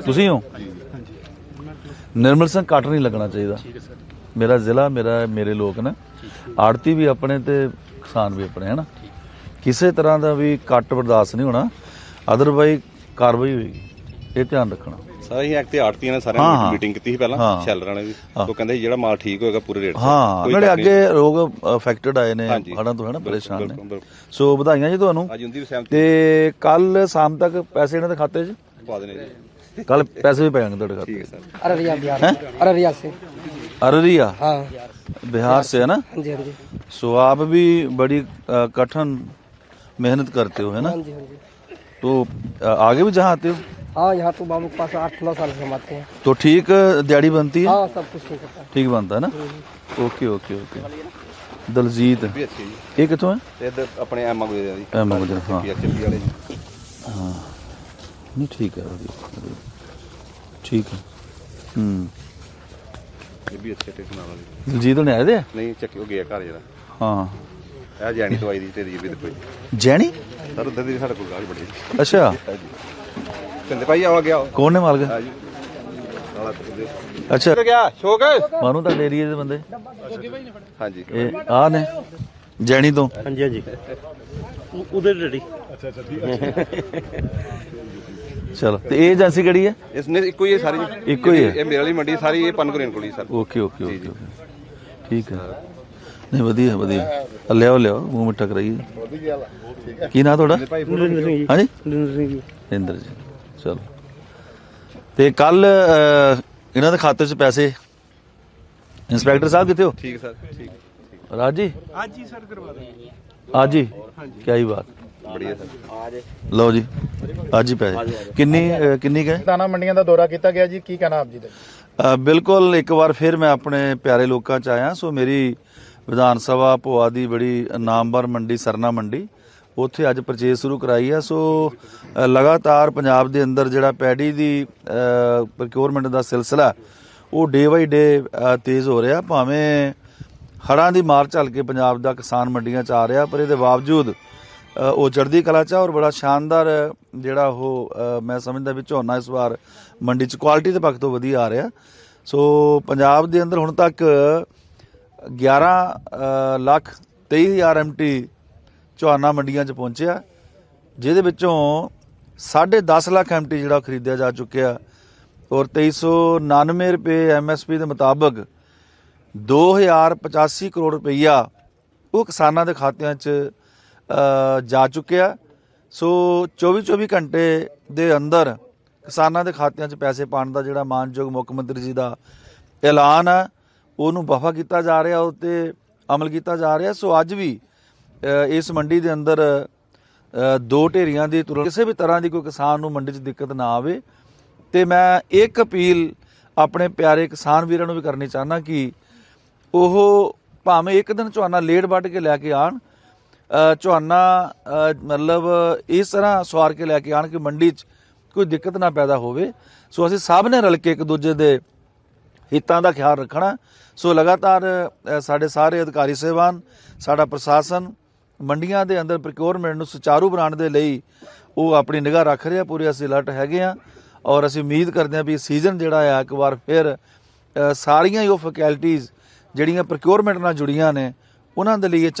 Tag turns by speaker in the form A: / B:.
A: ਤੁਸੀਂ ਹੋ? ਨਿਰਮਲ ਸਿੰਘ ਕੱਟ ਨਹੀਂ ਲੱਗਣਾ ਚਾਹੀਦਾ। ਮੇਰਾ ਜ਼ਿਲ੍ਹਾ ਮੇਰਾ ਮੇਰੇ ਲੋਕ ਨੇ। ਆੜਤੀ ਵੀ ਆਪਣੇ ਤੇ ਕਿਸਾਨ ਵੀ ਆਪਣੇ ਹਨਾ? ਕਿਸੇ ਤਰ੍ਹਾਂ ਦਾ ਵੀ ਕੱਟ ਬਰਦਾਸ਼ਤ ਨਹੀਂ ਹੋਣਾ। ਅਦਰਵਾਈਜ਼ ਕਾਰਵਾਈ ਹੋਏਗੀ। ਇਹ ਧਿਆਨ ਰੱਖਣਾ।
B: ਸਾਰਾ ਹੀ ਐਕਟ ਤੇ ਆੜਤੀਆਂ ਨੇ ਸਾਰਿਆਂ ਨੇ। ਮੀਟਿੰਗ ਕੀਤੀ ਸੀ ਪਹਿਲਾਂ। ਸ਼ੈਲਰਾਂ ਨੇ ਵੀ ਉਹ ਕਹਿੰਦੇ ਸੀ ਜਿਹੜਾ ਮਾਲ ਠੀਕ ਹੋਏਗਾ ਪੂਰੇ ਰੇਟ ਤੇ।
A: ਹਾਂ।
B: ਨਹੀਂ।
A: ਅੱਗੇ ਲੋਕ ਅਫੈਕਟਡ ਆਏ ਨੇ। ਹੜਾਂ ਤੋਂ ਹਨਾ? ਪਰੇਸ਼ਾਨ ਨੇ। ਸੋ ਵਧਾਈਆਂ ਜੀ ਤੁਹਾਨੂੰ।
B: ਅੱਜ ਹੁੰਦੀ ਵੀ ਸਹਿਮਤੀ
A: ਤੇ ਕੱਲ ਸ਼ਾਮ ਤੱਕ ਪੈਸੇ ਇਹਨਾਂ ਦੇ ਖਾਤੇ 'ਚ?
B: ਪਾ ਦੇਣੇ ਜੀ
A: ਕੱਲ ਪੈਸੇ ਵੀ ਪੈ ਜਾਣਗੇ ਤੁਹਾਡੇ
B: ਠੀਕ
A: ਖਾਤੇ
B: ਹੈ ਸਰ
C: अररिया बिहार अररिया से
A: अररिया
C: हाँ
A: बिहार से है ना
C: हाँ जी हाँ जी
A: सो आप भी बड़ी अ, कठिन मेहनत करते हो है ना
C: हाँ जी हाँ जी
A: तो अ, आगे भी जहाँ आते हो
C: हाँ यहाँ तो बाबू के पास आठ नौ साल से हम आते हैं
A: तो ठीक अ, दिहाड़ी बनती है
C: हाँ सब कुछ ठीक होता है
A: ठीक बनता है ना ओके ओके ओके दलजीत
B: ਵੀ ਅੱਛੀ ਜੀ
A: ये कितों है
B: ਤੇ ਇੱਧਰ ਆਪਣੇ ਐਮਾ ਕੋਲ ਦੇ ਜੀ
A: ਐਮਾ ਗੁਜਰ, ਹਾਂ।
B: ਪੀਐਚਪੀ ਵਾਲੇ ਜੀ
A: ਨਹੀਂ ਠੀਕ ਹੈ ਵਧੀਆ ਠੀਕ ਹੈ। ਹੂੰ।
B: ਇਹ ਵੀ ਅੱਛੇ ਟੇਕ ਨਾਲ ਦਲਜੀਤ
A: ਨੇ ਆਏ ਦੇ? ਆ?
B: ਨਹੀਂ ਚੱਕੀ ਉਹ ਗਿਆ ਘਰ ਜਰਾ
A: ਹਾਂ।
B: ਇਹ ਜੈਣੀ ਦਵਾਈ ਦੀ ਤੇਰੀ ਵੀ ਕੋਈ
A: ਜੈਣੀ?
B: ਸਰ ਉਧਰ ਦੀ ਸਾਡੇ ਕੋਲ ਗਾੜੀ ਬੜੀ
A: ਅੱਛਾ।
B: ਕਹਿੰਦੇ ਭਾਈ ਆਵਾ ਗਿਆ
A: ਉਹ। ਕੌਣ ਨੇ ਮਾਲਕ?
B: ਆ ਜੀ ਸਾਲਾ ਕੁੱਤੇ।
A: ਅੱਛਾ।
B: ਗਿਆ? ਸ਼ੋਕ?
A: ਮਾਨੂੰ ਤਾਂ ਏਰੀਏ ਦੇ ਬੰਦੇ।
B: ਹਾਂਜੀ।
A: ਇਹ ਆ ਨੇ ਜੈਣੀ ਤੋਂ।
D: ਹਾਂਜੀ ਹਾਂਜੀ। ਉਹਦੇ ਡੈਡੀ।
A: ਚਲੋ ਤੇ ਇਹ ਏਜੰਸੀ ਕਿਹੜੀ ਹੈ?
B: ਇਸ ਨੇ ਇੱਕੋ ਹੀ ਹੈ ਸਾਰੀ।
A: ਇੱਕੋ ਹੀ ਹੈ।
B: ਇਹ ਮੇਰੇ ਵਾਲੀ ਮੰਡੀ ਸਾਰੀ ਇਹ ਪਨਗਰੇਨ ਕੋਲ ਹੀ ਸਰ।
A: Okay okay okay. ਠੀਕ ਹੈ। ਨਹੀਂ ਵਧੀਆ ਵਧੀਆ। ਲਿਆਓ ਲਿਆਓ ਮੂੰਹ ਮਿੱਠਾ ਕਰਾਈਏ। ਕੀ ਨਾਂ ਤੁਹਾਡਾ?
D: ਨਰਿੰਦਰ ਸਿੰਘ ਜੀ।
A: ਹਾਂਜੀ?
D: ਨਰਿੰਦਰ ਸਿੰਘ ਜੀ।
A: ਇੰਦਰ ਜੀ ਚਲੋ। ਤੇ ਕੱਲ ਇਹਨਾਂ ਦੇ ਖਾਤੇ 'ਚ ਪੈਸੇ। ਇੰਸਪੈਕਟਰ ਸਾਹਿਬ ਕਿੱਥੇ ਹੋ?
B: ਠੀਕ ਸਰ ਠੀਕ।
A: ਰਾਜ ਜੀ?
D: ਅੱਜ ਹੀ ਸਰ ਕਰਵਾ ਦਾਂਗੇ
A: ਅੱਜ ਹੀ ਕੀ ਬਾਤ।
B: ਬੜੀਆ।
A: ਲਓ ਜੀ ਅੱਜ ਹੀ ਪੈਸੇ ਕਿੰਨੀ ਅ, ਕਿੰਨੀ ਗਏ
E: ਦਾਣਾ ਮੰਡੀਆਂ ਦਾ ਦੌਰਾ ਕੀਤਾ ਗਿਆ ਜੀ ਕੀ ਕਹਿਣਾ ਆਪ ਜੀ ਦਾ?
A: ਅ, ਬਿਲਕੁਲ ਇੱਕ ਵਾਰ ਫਿਰ ਮੈਂ ਆਪਣੇ ਪਿਆਰੇ ਲੋਕਾਂ ਚ ਆਇਆ ਸੋ ਮੇਰੀ ਵਿਧਾਨ ਸਭਾ ਭੋਆ ਦੀ ਬੜੀ ਨਾਮਵਰ ਮੰਡੀ ਸਰਨਾ ਮੰਡੀ ਉੱਥੇ ਅੱਜ ਪਰਚੇਸ ਸ਼ੁਰੂ ਕਰਾਈ ਆ ਸੋ ਅ, ਲਗਾਤਾਰ ਪੰਜਾਬ ਦੇ ਅੰਦਰ ਜਿਹੜਾ ਪੈਡੀ ਦੀ ਪ੍ਰੋਕਿਉਰਮੈਂਟ ਦਾ ਸਿਲਸਿਲਾ ਉਹ ਡੇ ਬਾਈ ਡੇ ਤੇਜ਼ ਹੋ ਰਿਹਾ ਭਾਵੇਂ ਹੜਾਂ ਦੀ ਮਾਰ ਝੱਲ ਕੇ ਪੰਜਾਬ ਦਾ ਕਿਸਾਨ ਮੰਡੀਆਂ ਚ ਆ ਰਿਹਾ ਪਰ ਇਹਦੇ ਬਾਵਜੂਦ ਉਹ ਚੜ੍ਹਦੀ ਕਲਾ ਚ ਆ ਔਰ ਬੜਾ ਸ਼ਾਨਦਾਰ ਜਿਹੜਾ ਉਹ ਮੈਂ ਸਮਝਦਾ ਵੀ ਝੋਨਾ ਇਸ ਵਾਰ ਮੰਡੀ ਚ ਕੁਆਲਿਟੀ ਦੇ ਪੱਖ ਤੋਂ ਵਧੀਆ ਆ ਰਿਹਾ। ਸੋ ਪੰਜਾਬ ਦੇ ਅੰਦਰ ਹੁਣ ਤੱਕ 11 ਅ, ਲੱਖ 23000 ਐਮਟੀ ਝੋਨਾ ਮੰਡੀਆਂ ਚ ਪਹੁੰਚਿਆ ਜਿਹਦੇ ਵਿੱਚੋਂ 10.5 ਲੱਖ ਐਮਟੀ ਜਿਹੜਾ ਖਰੀਦਿਆ ਜਾ ਚੁੱਕਿਆ ਔਰ 2399 ਰੁਪਏ ਐਮਐਸਪੀ ਦੇ ਮੁਤਾਬਕ 2085 ਕਰੋੜ ਰੁਪਈਆ ਉਹ ਕਿਸਾਨਾਂ ਦੇ ਖਾਤਿਆਂ 'ਚ ਜਾ ਚੁੱਕਿਆ ਸੋ 24 24 ਘੰਟੇ ਦੇ ਅੰਦਰ ਕਿਸਾਨਾਂ ਦੇ ਖਾਤਿਆਂ 'ਚ ਪੈਸੇ ਪਾਉਣ ਦਾ ਜਿਹੜਾ ਮਾਨਯੋਗ ਮੁੱਖ ਮੰਤਰੀ ਜੀ ਦਾ ਐਲਾਨ ਹੈ ਉਹਨੂੰ ਵਫਾ ਕੀਤਾ ਜਾ ਰਿਹਾ ਉਹ ਤੇ ਅਮਲ ਕੀਤਾ ਜਾ ਰਿਹਾ। ਸੋ ਅੱਜ ਵੀ ਇਸ ਮੰਡੀ ਦੇ ਅੰਦਰ ਦੋ ਢੇਰੀਆਂ ਦੀ ਤੁਰੰਤ ਕਿਸੇ ਵੀ ਤਰ੍ਹਾਂ ਦੀ ਕੋਈ ਕਿਸਾਨ ਨੂੰ ਮੰਡੀ 'ਚ ਦਿੱਕਤ ਨਾ ਆਵੇ। ਤੇ ਮੈਂ ਇੱਕ ਅਪੀਲ ਆਪਣੇ ਪਿਆਰੇ ਕਿਸਾਨ ਵੀਰਾਂ ਨੂੰ ਵੀ ਕਰਨੀ ਚਾਹਨਾ ਕਿ ਉਹ ਭਾਵੇਂ ਇੱਕ ਦਿਨ ਝੋਨਾ ਲੇਟ ਵੱਢ ਕੇ ਲੈ ਕੇ ਆਣ ਝੋਨਾ ਮਤਲਬ ਇਸ ਤਰ੍ਹਾਂ ਸਵਾਰ ਕੇ ਲੈ ਕੇ ਆਣ ਕਿ ਮੰਡੀ 'ਚ ਕੋਈ ਦਿੱਕਤ ਨਾ ਪੈਦਾ ਹੋਵੇ। ਸੋ ਅਸੀਂ ਸਭ ਨੇ ਰਲ ਕੇ ਇੱਕ ਦੂਜੇ ਦੇ ਹਿੱਤਾਂ ਦਾ ਖਿਆਲ ਰੱਖਣਾ। ਸੋ ਲਗਾਤਾਰ ਸਾਡੇ ਸਾਰੇ ਅਧਿਕਾਰੀ ਸਹਿਬਾਨ, ਸਾਡਾ ਪ੍ਰਸ਼ਾਸਨ ਮੰਡੀਆਂ ਦੇ ਅੰਦਰ ਪ੍ਰੋਕਿਉਰਮੈਂਟ ਨੂੰ ਸੁਚਾਰੂ ਬਣਾਉਣ ਦੇ ਲਈ ਉਹ ਆਪਣੀ ਨਿਗਾਹ ਰੱਖ ਰਿਹਾ। ਪੂਰੇ ਅਸੀਂ ਅਲਰਟ ਹੈਗੇ ਆ ਔਰ ਅਸੀਂ ਉਮੀਦ ਕਰਦੇ ਹਾਂ ਵੀ ਸੀਜ਼ਨ ਜਿਹੜਾ ਆ, ਇੱਕ ਵਾਰ ਫਿਰ ਸਾਰੀਆਂ ਹੀ ਉਹ ਫੈਕਲਟੀਆਂ ਜਿਹੜੀਆਂ ਪ੍ਰੋਕਿਉਰਮੈਂਟ ਨਾਲ ਜੁੜੀਆਂ ਨੇ, ਉਹਨਾਂ ਦੇ ਲਈ ਇਹ ਚੰਗਾ